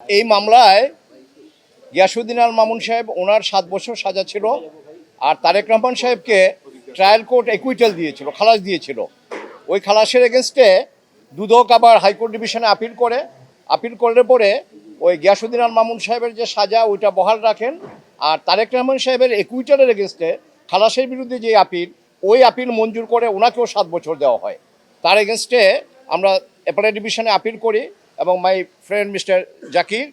এই মামলায় গিয়াসুদ্দিন আল মামুন সাহেব ওনার সাত বছর সাজা ছিল আর তারেক রহমান সাহেবকে ট্রায়াল কোর্ট একুইটাল দিয়েছিল, খালাস দিয়েছিল। ওই খালাসের এগেনস্টে দুদক আবার হাইকোর্ট ডিভিশনে আপিল করে। আপিল করলে পরে ওই গিয়াসুদ্দিন আল মামুন সাহেবের যে সাজা, ওইটা বহাল রাখেন। আর তারেক রহমান সাহেবের একুইটালের এগেনস্টে খালাসের বিরুদ্ধে যে আপিল ওই আপিল মঞ্জুর করে ওনাকেও সাত বছর দেওয়া হয়। তার এগেনস্টে আমরা অ্যাপারেট ডিভিশনে আপিল করি। এবং মাই ফ্রেন্ড মিস্টার জাকির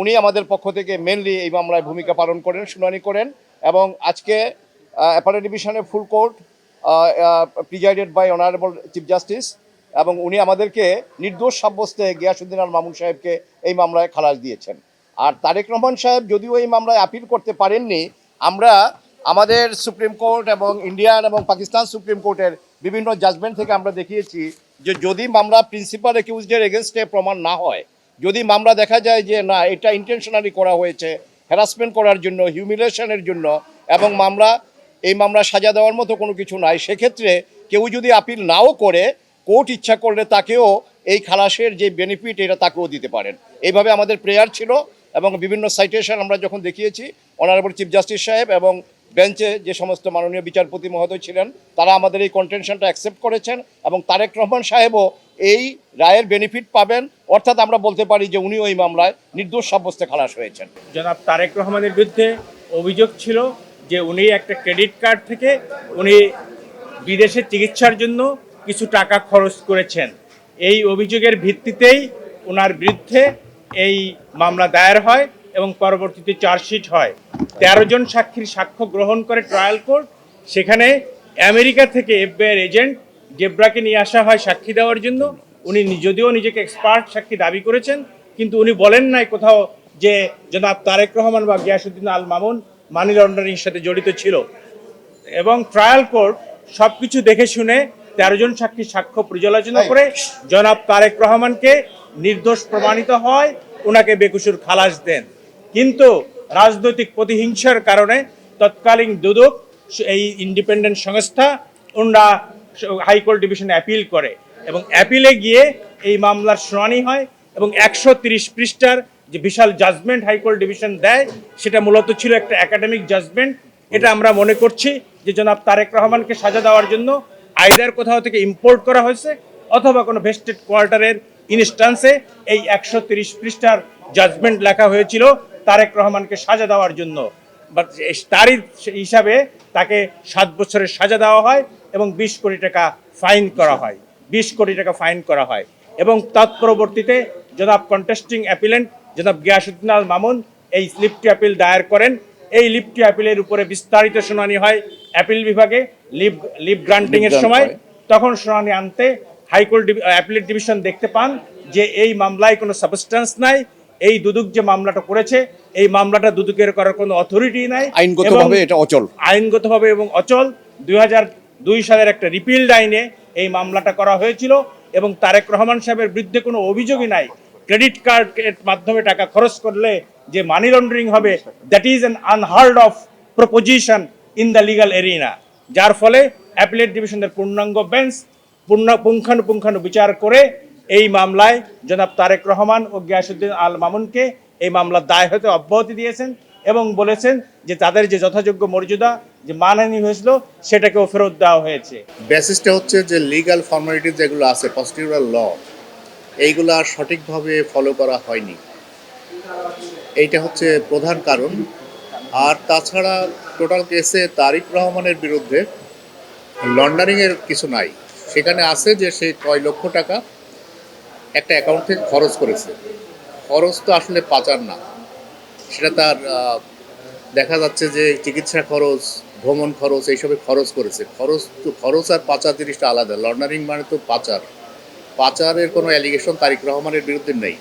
উনি আমাদের পক্ষ থেকে মেনলি এই মামলায় ভূমিকা পালন করেন, শুনানি করেন এবং আজকে অ্যাপারেট ডিভিশনের full court presided by honourable chief justice এবং উনি আমাদেরকে নির্দোষ সাব্যস্তে গিয়াসুদ্দিন আল মামুন সাহেবকে এই মামলায় খালাস দিয়েছেন। আর তারেক রহমান সাহেব যদিও এই মামলায় আপিল করতে পারেননি, আমরা আমাদের সুপ্রিম কোর্ট এবং ইন্ডিয়ান এবং পাকিস্তান সুপ্রিম কোর্টের বিভিন্ন জাজমেন্ট থেকে আমরা দেখিয়েছি যে যদি মামলা প্রিন্সিপাল একিউজডের এগেনস্টে প্রমাণ না হয়, যদি মামলা দেখা যায় যে না, এটা ইন্টেনশনালি করা হয়েছে হ্যারাসমেন্ট করার জন্য হিউমিলেশনের জন্য এবং মামলা, এই মামলা সাজা দেওয়ার মতো কোনো কিছু নাই, সেক্ষেত্রে কেউ যদি আপিল নাও করে কোর্ট ইচ্ছা করলে তাকেও এই খালাসের যে বেনিফিট এটা তাকেও দিতে পারেন। এইভাবে আমাদের প্রেয়ার ছিল এবং বিভিন্ন সাইটেশন আমরা যখন দেখিয়েছি অনারেবল চিফ জাস্টিস সাহেব এবং বেঞ্চে যে সমস্ত মাননীয় বিচারপতি মহোদয় ছিলেন, তারা আমাদের এই কন্টেনশনটা অ্যাকসেপ্ট করেছেন এবং তারেক রহমান সাহেবও এই রায়ের বেনিফিট পাবেন। অর্থাৎ আমরা বলতে পারি যে উনিও এই মামলায় নির্দোষ সাব্যস্তে খালাস হয়েছেন। জনাব তারেক রহমানের বিরুদ্ধে অভিযোগ ছিল যে উনি একটা ক্রেডিট কার্ড থেকে উনি বিদেশে চিকিৎসার জন্য কিছু টাকা খরচ করেছেন। এই অভিযোগের ভিত্তিতেই ওনার বিরুদ্ধে এই মামলা দায়ের হয়। এবং পরবর্তীতে চার্জশিট হয়। তেরো জন সাক্ষীর সাক্ষ্য গ্রহণ করে ট্রায়াল কোর্ট। সেখানে আমেরিকা থেকে এফবিআই এজেন্ট জেব্রাকে নিয়ে আসা হয় সাক্ষী দেওয়ার জন্য। উনি যদিও নিজেকে এক্সপার্ট সাক্ষী দাবি করেছেন কিন্তু উনি বলেন নাই কোথাও যে জনাব তারেক রহমান বা গিয়াসুদ্দিন আল মামুন মানি লন্ডারিং সাথে জড়িত ছিল। এবং ট্রায়াল কোর্ট সব কিছু দেখে শুনে তেরো জন সাক্ষী সাক্ষ্য পর্যালোচনা করে জনাব তারেক রহমানকে নির্দোষ প্রমাণিত হয় ওনাকে বেকুসুর খালাস দেন। কিন্তু রাজনৈতিক প্রতিহিংসার কারণে তৎকালীন দুদক, এই ইন্ডিপেন্ডেন্ট সংস্থা ওনারা হাইকোর্ট ডিভিশনে অ্যাপিল করে এবং অ্যাপিলে গিয়ে এই মামলার শুনানি হয় এবং একশো তিরিশ পৃষ্ঠার যে বিশাল জাজমেন্ট হাইকোর্ট ডিভিশন দেয়, সেটা মূলত ছিল একটা একাডেমিক জাজমেন্ট এটা আমরা মনে করছি যে জনাব তারেক রহমানকে সাজা দেওয়ার জন্য আইদার কোথাও থেকে ইম্পোর্ট করা হয়েছে অথবা কোনো ভেস্টেড কোয়ার্টারের ইনস্টান্সে এই একশো তিরিশ পৃষ্ঠার জাজমেন্ট লেখা হয়েছিল। তারেক রহমানকে সাজা দেওয়ার জন্য বাট তারই হিসাবে তাকে সাত বছরের সাজা দেওয়া হয় এবং বিশ কোটি টাকা ফাইন করা হয়। বিশ কোটি টাকা ফাইন করা হয়। এবং তৎপরবর্তীতে জনাব কন্টেস্টিং অ্যাপিলেন্ট জনাব গিয়াসুদ্দিন আল মামুন এই লিফটি অ্যাপিল দায়ের করেন। এই লিফটি অ্যাপিলের উপরে বিস্তারিত শুনানি হয় অ্যাপিল বিভাগে লিভ লিভ গ্রান্টিংয়ের সময়। তখন শুনানি আনতে হাইকোর্ট অ্যাপিলেট ডিভিশন দেখতে পান যে এই মামলায় কোনো সাবস্টেন্স নাই। এই দুদক যে মামলাটা করেছে এই মামলাটা দুদকের করার কোনো অথরিটি নাই আইনগতভাবে এটা অচল। আইনগতভাবে এবং অচল। দুই সালের একটা রিপিল্ড আইনে এই মামলাটা করা হয়েছিল এবং তারেক রহমান সাহেবের বিরুদ্ধে কোনো অভিযোগই নাই। ক্রেডিট কার্ড এর মাধ্যমে টাকা খরচ করলে যে মানি লন্ডারিং হবে that is an unheard of proposition in the legal arena যার ফলে অ্যাপিলেট ডিভিশনের পূর্ণাঙ্গ বেঞ্চ পূর্ণ পুঙ্খানুপুঙ্খানু বিচার করে এই মামলায় জনাব তারেক রহমান ও গিয়াসুদ্দিন আল মামুনকে এই মামলার দায় হতে অব্যাহতি দিয়েছেন এবং বলেছেন যে তাদের যে যথাযোগ্য মর্যাদা, যে মানহানি হয়েছিল, সেটাকেও ফেরত দেওয়া হয়েছে। বেসিসটা হচ্ছে যে লিগ্যাল ফর্মালিটি যেগুলো আছে প্রসিডিউরাল ল এইগুলো সঠিকভাবে ফলো করা হয়নি। এইটা হচ্ছে প্রধান কারণ। আর তাছাড়া টোটাল কেসে তারিক রহমানের বিরুদ্ধে লন্ডারিংয়ের কিছু নাই। সেখানে আছে যে সে কয় লক্ষ টাকা একটা অ্যাকাউন্ট থেকে খরচ করেছে। খরচ তো আসলে পাচার না। সেটা তার দেখা যাচ্ছে যে চিকিৎসা খরচ, ভ্রমণ খরচ এইসবে খরচ করেছে। খরচ তো, খরচ আর পাচার জিনিসটা আলাদা। লন্ডারিং মানে তো পাচার। পাচারের কোনো অ্যালিগেশন তারিক রহমানের বিরুদ্ধে নেই।